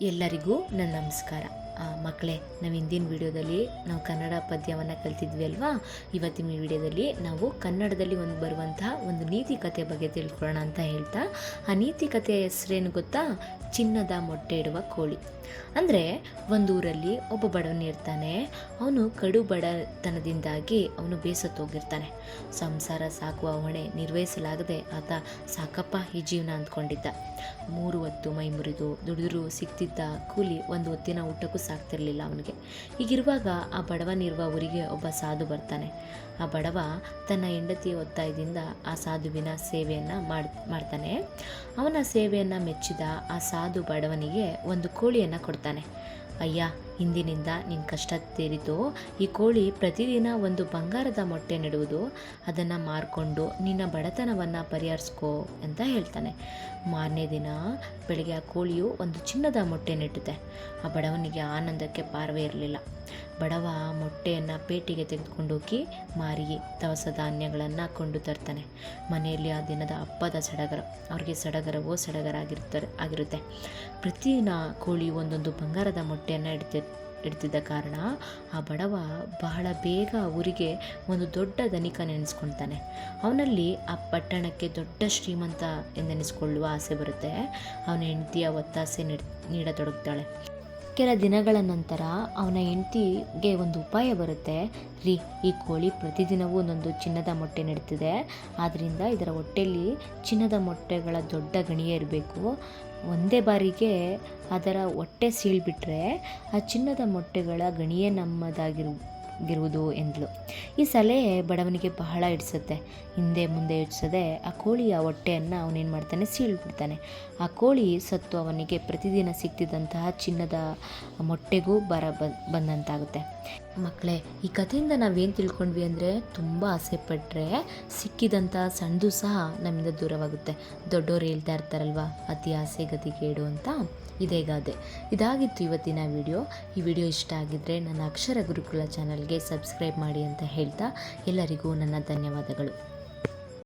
ಎಲ್ಲರಿಗೂ ನನ್ನ ನಮಸ್ಕಾರ. ಮಕ್ಕಳೇ ನಾವು ಹಿಂದಿನ ವಿಡಿಯೋದಲ್ಲಿ ನಾವು ಕನ್ನಡ ಪದ್ಯವನ್ನು ಕಲ್ತಿದ್ವಿ ಅಲ್ವಾ? ಇವತ್ತಿನ ವಿಡಿಯೋದಲ್ಲಿ ನಾವು ಕನ್ನಡದಲ್ಲಿ ಒಂದು ಬರುವಂತಹ ಒಂದು ನೀತಿ ಕಥೆ ಬಗ್ಗೆ ತಿಳ್ಕೊಳ್ಳೋಣ ಅಂತ ಹೇಳ್ತಾ, ಆ ನೀತಿ ಕಥೆಯ ಹೆಸರೇನು ಗೊತ್ತಾ? ಚಿನ್ನದ ಮೊಟ್ಟೆ ಇಡುವ ಕೋಳಿ. ಅಂದರೆ, ಒಂದು ಊರಲ್ಲಿ ಒಬ್ಬ ಬಡವನಿರ್ತಾನೆ ಅವನು ಕಡು ಬಡತನದಿಂದಾಗಿ ಅವನು ಬೇಸತ್ತೋಗಿರ್ತಾನೆ ಸಂಸಾರ ಸಾಕುವ ಹೊಣೆ ನಿರ್ವಹಿಸಲಾಗದೆ ಆತ ಸಾಕಪ್ಪ ಈ ಜೀವನ ಅಂದ್ಕೊಂಡಿದ್ದ. ಮೂರು ಹೊತ್ತು ಮೈ ಮುರಿದು, ದುಡಿದ್ರು ಸಿಗ್ತಿದ್ದ ಕೂಲಿ ಒಂದು ಹೊತ್ತಿನ ಊಟಕ್ಕೂ ಸಾಕ್ತಿರ್ಲಿಲ್ಲ ಅವನಿಗೆ. ಹೀಗಿರುವಾಗ ಆ ಬಡವನಿರುವ ಊರಿಗೆ ಒಬ್ಬ ಸಾಧು ಬರ್ತಾನೆ. ಆ ಬಡವ ತನ್ನ ಹೆಂಡತಿಯ ಒತ್ತಾಯದಿಂದ ಆ ಸಾಧುವಿನ ಸೇವೆಯನ್ನು ಮಾಡ್, ಮಾಡ್ತಾನೆ. ಅವನ ಸೇವೆಯನ್ನು ಮೆಚ್ಚಿದ ಆ ಸಾಧು ಬಡವನಿಗೆ ಒಂದು ಕೋಳಿಯನ್ನು ಕೊಡ್ತಾನೆ. ಅಯ್ಯ ಇಂದಿನಿಂದ ನಿನ್ನ ಕಷ್ಟ ತೀರಿತು. ಈ ಕೋಳಿ ಪ್ರತಿದಿನ ಒಂದು ಬಂಗಾರದ ಮೊಟ್ಟೆ ನೆಡುವುದು. ಅದನ್ನು ಮಾರ್ಕೊಂಡು ನಿನ್ನ ಬಡತನವನ್ನು ಪರಿಹರಿಸ್ಕೋ ಅಂತ ಹೇಳ್ತಾನೆ. ಮಾರನೇ ದಿನ ಬೆಳಗ್ಗೆ ಆ ಕೋಳಿಯು ಒಂದು ಚಿನ್ನದ ಮೊಟ್ಟೆ ನೆಟ್ಟುತ್ತೆ. ಆ ಬಡವನಿಗೆ ಆನಂದಕ್ಕೆ ಪಾರವೇ ಇರಲಿಲ್ಲ. ಬಡವ ಮೊಟ್ಟೆಯನ್ನು ಪೇಟೆಗೆ ತೆಗೆದುಕೊಂಡೋಗಿ ಮಾರಿ ದವಸ ಧಾನ್ಯಗಳನ್ನು ಕೊಂಡು ತರ್ತಾನೆ. ಮನೆಯಲ್ಲಿ ಆ ದಿನದ ಹಬ್ಬದ ಸಡಗರ. ಅವ್ರಿಗೆ ಸಡಗರವೋ ಸಡಗರ ಆಗಿರ್ತಾರೆ, ಆಗಿರುತ್ತೆ. ಪ್ರತಿದಿನ ಕೋಳಿ ಒಂದೊಂದು ಬಂಗಾರದ ಮೊಟ್ಟೆಯನ್ನು ಇಡ್ತಿ ಇಡ್ತಿದ್ದ ಕಾರಣ ಆ ಬಡವ ಬಹಳ ಬೇಗ ಊರಿಗೆ ಒಂದು ದೊಡ್ಡ ಧನಿಕ ನೆನೆಸ್ಕೊಳ್ತಾನೆ. ಅವನಲ್ಲಿ ಆ ಪಟ್ಟಣಕ್ಕೆ ದೊಡ್ಡ ಶ್ರೀಮಂತ ಎಂದೆನಿಸ್ಕೊಳ್ಳುವ ಆಸೆ ಬರುತ್ತೆ. ಅವನ ಹೆಂಡತಿಯ ಒತ್ತಾಸೆ ನೀಡ, ನೀಡತೊಡಗ್ತಾಳೆ. ಕೆಲ ದಿನಗಳ ನಂತರ ಅವನ ಹೆಂಡತಿಗೆ ಒಂದು ಉಪಾಯ ಬರುತ್ತೆ. ರೀ, ಈ ಕೋಳಿ ಪ್ರತಿದಿನವೂ ಒಂದೊಂದು ಚಿನ್ನದ ಮೊಟ್ಟೆ ನೆಡ್ತಿದೆ. ಆದ್ದರಿಂದ ಇದರ ಹೊಟ್ಟೆಯಲ್ಲಿ ಚಿನ್ನದ ಮೊಟ್ಟೆಗಳ ದೊಡ್ಡ ಗಣಿಯೇ ಇರಬೇಕು. ಒಂದೇ ಬಾರಿಗೆ ಅದರ ಹೊಟ್ಟೆ ಸೀಳ್ಬಿಟ್ರೆ ಆ ಚಿನ್ನದ ಮೊಟ್ಟೆಗಳ ಗಣಿಯೇ ನಮ್ಮದಾಗಿರು ಗಿರುವುದು ಎಂದಳು ಈ ಸಲಹೆ ಬಡವನಿಗೆ ಬಹಳ ಹಿಡಿಸುತ್ತೆ. ಹಿಂದೆ ಮುಂದೆ ಯೋಚಿಸದೆ ಆ ಕೋಳಿಯ ಹೊಟ್ಟೆಯನ್ನು ಅವನೇನು ಮಾಡ್ತಾನೆ? ಸೀಳ್ಬಿಡ್ತಾನೆ. ಆ ಕೋಳಿ ಸತ್ತು ಅವನಿಗೆ ಪ್ರತಿದಿನ ಸಿಗ್ತಿದ್ದಂತಹ ಚಿನ್ನದ ಮೊಟ್ಟೆಗೂ ಬರ ಬಂದಂತಾಗುತ್ತೆ. ಮಕ್ಕಳೇ ಈ ಕಥೆಯಿಂದ ನಾವೇನು ತಿಳ್ಕೊಂಡ್ವಿ ಅಂದರೆ ತುಂಬ ಆಸೆ ಪಟ್ಟರೆ ಸಿಕ್ಕಿದಂಥ ಸಣ್ಣದು ಸಹ ನಮ್ಮಿಂದ ದೂರವಾಗುತ್ತೆ. ದೊಡ್ಡವರು ಹೇಳ್ತಾ ಇರ್ತಾರಲ್ವ, ಅತಿ ಆಸೆ ಗತಿ ಕೇಡು ಅಂತ? ಇದೇ ಗಾದೆ. ಇದಾಗಿತ್ತು ಇವತ್ತಿನ ವಿಡಿಯೋ. ಈ ವಿಡಿಯೋ ಇಷ್ಟ ಆಗಿದ್ದರೆ ನನ್ನ ಅಕ್ಷರ ಗುರುಕುಲ ಚಾನಲ್ಗೆ ಸಬ್ಸ್ಕ್ರೈಬ್ ಮಾಡಿ ಅಂತ ಹೇಳ್ತಾ ಎಲ್ಲರಿಗೂ ನನ್ನ ಧನ್ಯವಾದಗಳು.